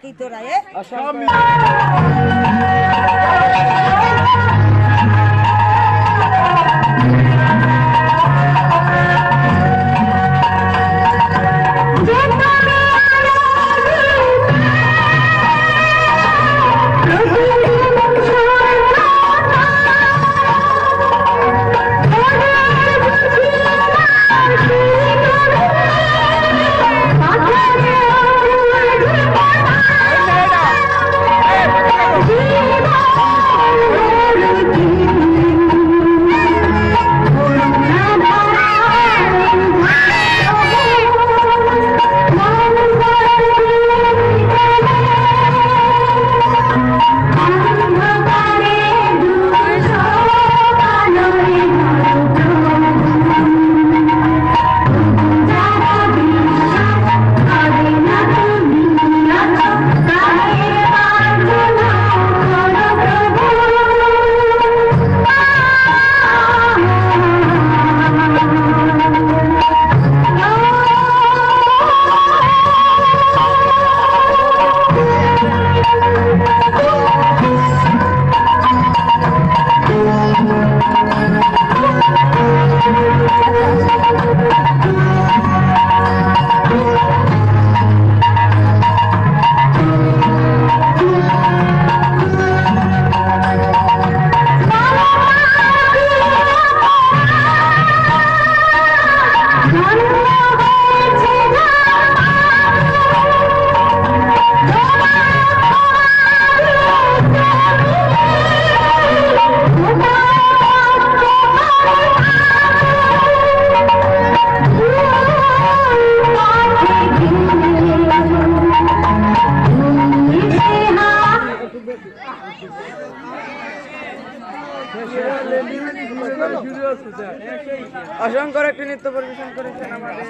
aquí, tú. অসংখ্য একটি নৃত্য পরিবেশন করেছেন আমাদের।